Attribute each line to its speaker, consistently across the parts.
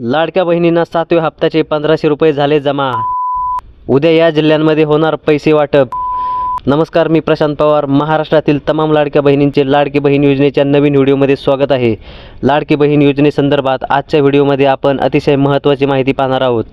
Speaker 1: लाडक्या बहिणींना सातव्या हप्त्याचे पंधराशे रुपये झाले जमा. उद्या या जिल्ह्यांमध्ये होणार पैसे वाटप. नमस्कार मी प्रशांत पवार. महाराष्ट्रातील तमाम लाडक्या बहिणींचे लाडकी बहीण योजनेच्या नवीन व्हिडिओमध्ये स्वागत आहे. लाडकी बहीण योजनेसंदर्भात आजच्या व्हिडिओमध्ये आपण अतिशय महत्त्वाची माहिती पाहणार आहोत.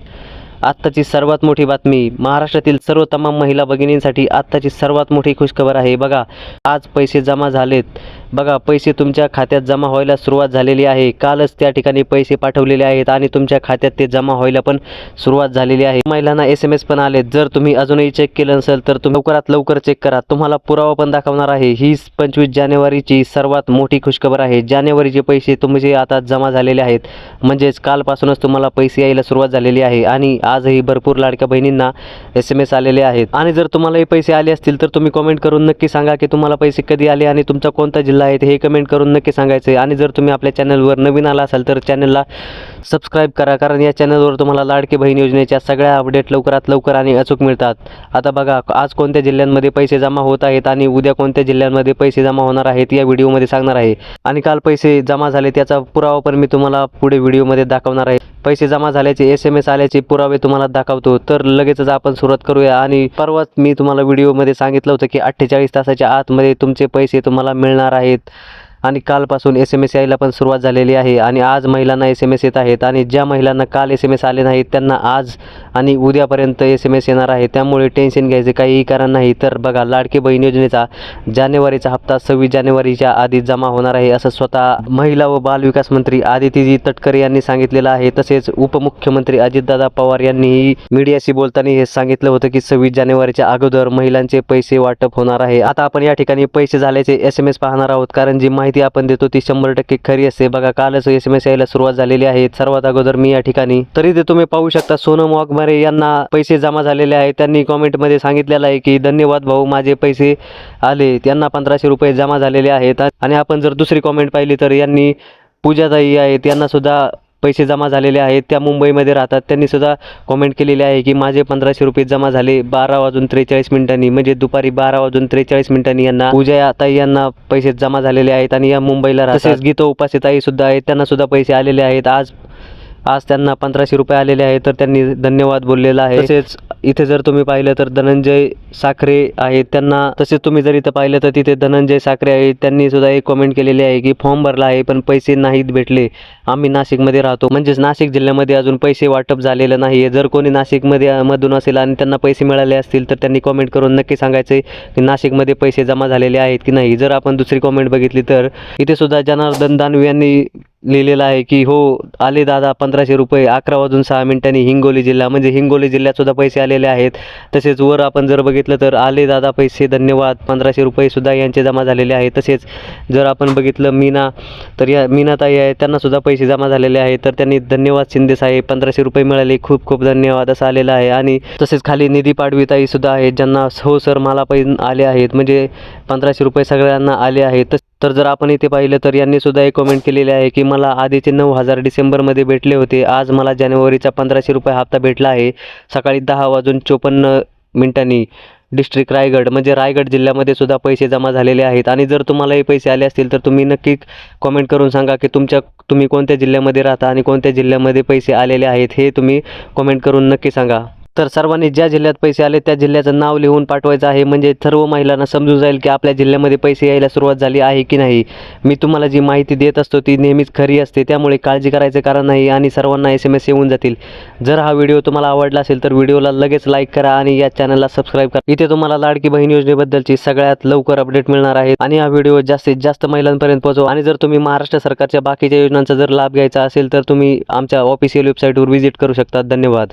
Speaker 1: आत्ताची सर्वात मोठी बातमी. महाराष्ट्रातील सर्व तमाम महिला भगिनींसाठी आत्ताची सर्वात मोठी खुशखबर आहे. बघा आज पैसे जमा झालेत. बघा पैसे तुमच्या खात्यात जमा व्हायला सुरुवात झालेली आहे. कालच त्या ठिकाणी पैसे पाठवलेले आहेत आणि तुमच्या खात्यात ते जमा व्हायला पण सुरुवात झालेली आहे. महिलांना एस एम एस पण आले जर तुम्ही अजूनही चेक केलं नसेल तर तुम्ही लवकरात लवकर चेक करा. तुम्हाला पुरावा पण दाखवणार आहे. ही पंचवीस जानेवारीची सर्वात मोठी खुशखबर आहे. जानेवारीचे पैसे तुमचे आता जमा झालेले आहेत म्हणजेच कालपासूनच तुम्हाला पैसे यायला सुरुवात झालेली आहे. आणि आजही भरपूर लाडक्या बहिणींना एस एम एस आलेले आहेत. आणि जर तुम्हालाही पैसे आले असतील तर तुम्ही कमेंट करून नक्की सांगा की तुम्हाला पैसे कधी आले आणि तुमचा कोणता जिल्हा आहे हे कमेंट करून नक्की सांगायचं आहे. आणि जर तुम्ही आपल्या चॅनलवर नवीन आला असाल तर चॅनलला सबस्क्राईब करा. कारण या चॅनलवर तुम्हाला लाडकी बहीण योजनेच्या सगळ्या अपडेट लवकरात लवकर आणि अचूक मिळतात. आता बघा आज कोणत्या जिल्ह्यांमध्ये पैसे जमा होत आहेत आणि उद्या कोणत्या जिल्ह्यांमध्ये पैसे जमा होणार आहेत या व्हिडिओमध्ये सांगणार आहे. आणि काल पैसे जमा झाले त्याचा पुरावा पण मी तुम्हाला पुढे व्हिडिओमध्ये दाखवणार आहे. पैसे जमा झाल्याचे एस एम एस आल्याचे पुरावे तुम्हाला दाखवतो. तर लगेचच आपण सुरुवात करूया आणि परवाच मी तुम्हाला व्हिडिओमध्ये सांगितलं होतं की अठ्ठेचाळीस तासाच्या आतमध्ये तुमचे पैसे तुम्हाला मिळणार आहेत. आणि कालपासून एस एम एस यायला पण सुरुवात झालेली आहे आणि आज महिलांना एस एम एस येत आहेत आणि ज्या महिलांना काल एस एम एस आले नाहीत त्यांना आज आणि उद्यापर्यंत एस एम एस येणार आहे. त्यामुळे टेन्शन घ्यायचे काहीही कारण नाही. तर बघा लाडकी बहीण योजनेचा जानेवारीचा हप्ता सव्वीस जानेवारीच्या आधी जमा होणार आहे असं स्वतः महिला व बालविकास मंत्री आदितीजी तटकरे यांनी सांगितलेलं आहे. तसेच उपमुख्यमंत्री अजितदादा पवार यांनीही मीडियाशी बोलताना हे सांगितलं होतं की सव्वीस जानेवारीच्या अगोदर महिलांचे पैसे वाटप होणार आहे. आता आपण या ठिकाणी पैसे झाल्याचे एस एम एस पाहणार आहोत कारण जी माहिती आपण देतो ती शंभर टक्के खरी असते. बघा कालच एस एम एस यायला सुरुवात झालेली आहे. सर्वात अगोदर मी या ठिकाणी. तरी ते तुम्ही पाहू शकता सोनम वाघमारे यांना पैसे जमा झालेले आहेत. त्यांनी कॉमेंटमध्ये सांगितलेलं आहे की धन्यवाद भाऊ माझे पैसे आले. त्यांना पंधराशे रुपये जमा झालेले आहेत. आणि आपण जर दुसरी कॉमेंट पाहिली तर यांनी पूजाताई आहेत. यांना सुद्धा पैसे जमा झालेले आहेत. त्या मुंबईमध्ये राहतात. त्यांनी सुद्धा कॉमेंट केलेली आहे की माझे पंधराशे रुपये जमा झाले बारा वाजून त्रेचाळीस मिनिटांनी. म्हणजे दुपारी बारा वाजून त्रेचाळीस मिनिटांनी यांना पूजा ताई यांना पैसे जमा झालेले आहेत आणि या मुंबईला राहतात. तसेच गीता उपासे ताई सुद्धा आहेत. त्यांना सुद्धा पैसे आलेले आहेत. आज आज त्यांना पंधराशे रुपये आलेले आहेत तर त्यांनी धन्यवाद बोललेला आहे. तसेच इथे जर तुम्ही पाहिलं तर धनंजय साखरे आहेत त्यांना. तसेच तुम्ही जर इथं पाहिलं तर तिथे धनंजय साखरे आहेत. त्यांनी सुद्धा एक कमेंट केलेली आहे की फॉर्म भरला आहे पण पैसे नाहीत भेटले. आम्ही नाशिकमध्ये राहतो. म्हणजेच नाशिक जिल्ह्यामध्ये अजून पैसे वाटप झालेलं नाही आहे जर कोणी नाशिकमध्ये मधून असेल आणि त्यांना पैसे मिळाले असतील तर त्यांनी कमेंट करून नक्की सांगायचे की नाशिकमध्ये पैसे जमा झालेले आहेत की नाही. जर आपण दुसरी कमेंट बघितली तर इथे सुद्धा जनार्दन दानवे यांनी लिहिलेलं आहे की हो आले दादा पंधराशे रुपये अकरा वाजून सहा मिनिटांनी हिंगोली जिल्हा म्हणजे हिंगोली जिल्ह्यातसुद्धा पैसे आलेले आहेत. तसेच वर आपण जर बघितलं तर आले दादा पैसे धन्यवाद पंधराशे रुपयेसुद्धा यांचे जमा झालेले आहे तसेच जर आपण बघितलं मीना तर या मीनाताई आहे त्यांनासुद्धा पैसे जमा झालेले आहेत. तर त्यांनी धन्यवाद शिंदे साहेब पंधराशे रुपये मिळाले खूप खूप धन्यवाद असं आलेलं आहे. आणि तसेच खाली निधी पाडवीताईसुद्धा आहेत ज्यांना हो सर मला पैसे आले आहेत. म्हणजे पंधराशे रुपये सगळ्यांना आले आहेत. तस- तर जर आपण इथे पाहिलं तर यांनी सुद्धा एक कमेंट केलेली आहे की मला आधीचे नऊ हजार डिसेंबरमध्ये भेटले होते. आज मला जानेवारीचा पंधराशे रुपये हप्ता भेटला आहे. सकाळी दहा वाजून चोपन्न मिनिटांनी डिस्ट्रिक्ट रायगड म्हणजे रायगड जिल्ह्यामध्ये सुद्धा पैसे जमा झालेले आहेत. आणि जर तुम्हालाही पैसे आले असतील तर तुम्ही नक्की कमेंट करून सांगा की तुमच्या तुम्ही कोणत्या जिल्ह्यामध्ये राहता आणि कोणत्या जिल्ह्यामध्ये पैसे आलेले आहेत हे तुम्ही कमेंट करून नक्की सांगा. तर सर्वांनी ज्या जिल्ह्यात पैसे आले त्या जिल्ह्याचं नाव लिहून पाठवायचं आहे. म्हणजे सर्व महिलांना समजून जाईल की आपल्या जिल्ह्यामध्ये पैसे यायला सुरुवात झाली आहे की नाही. मी तुम्हाला जी माहिती देत असतो ती नेहमीच खरी असते. त्यामुळे काळजी करायचं कारण नाही आणि सर्वांना एस एम एस येऊन जातील. जर हा व्हिडिओ तुम्हाला आवडला असेल तर व्हिडिओला लगेच लाईक करा आणि या चॅनलला सबस्क्राईब करा. इथे तुम्हाला लाडकी बहीण योजनेबद्दलची सगळ्यात लवकर अपडेट मिळणार आहे आणि हा व्हिडिओ जास्तीत जास्त महिलांपर्यंत पोहोचव. आणि जर तुम्ही महाराष्ट्र सरकारच्या बाकीच्या योजनांचा जर लाभ घ्यायचा असेल तर तुम्ही आमच्या ऑफिशियल वेबसाईटवर व्हिजिट करू शकता. धन्यवाद.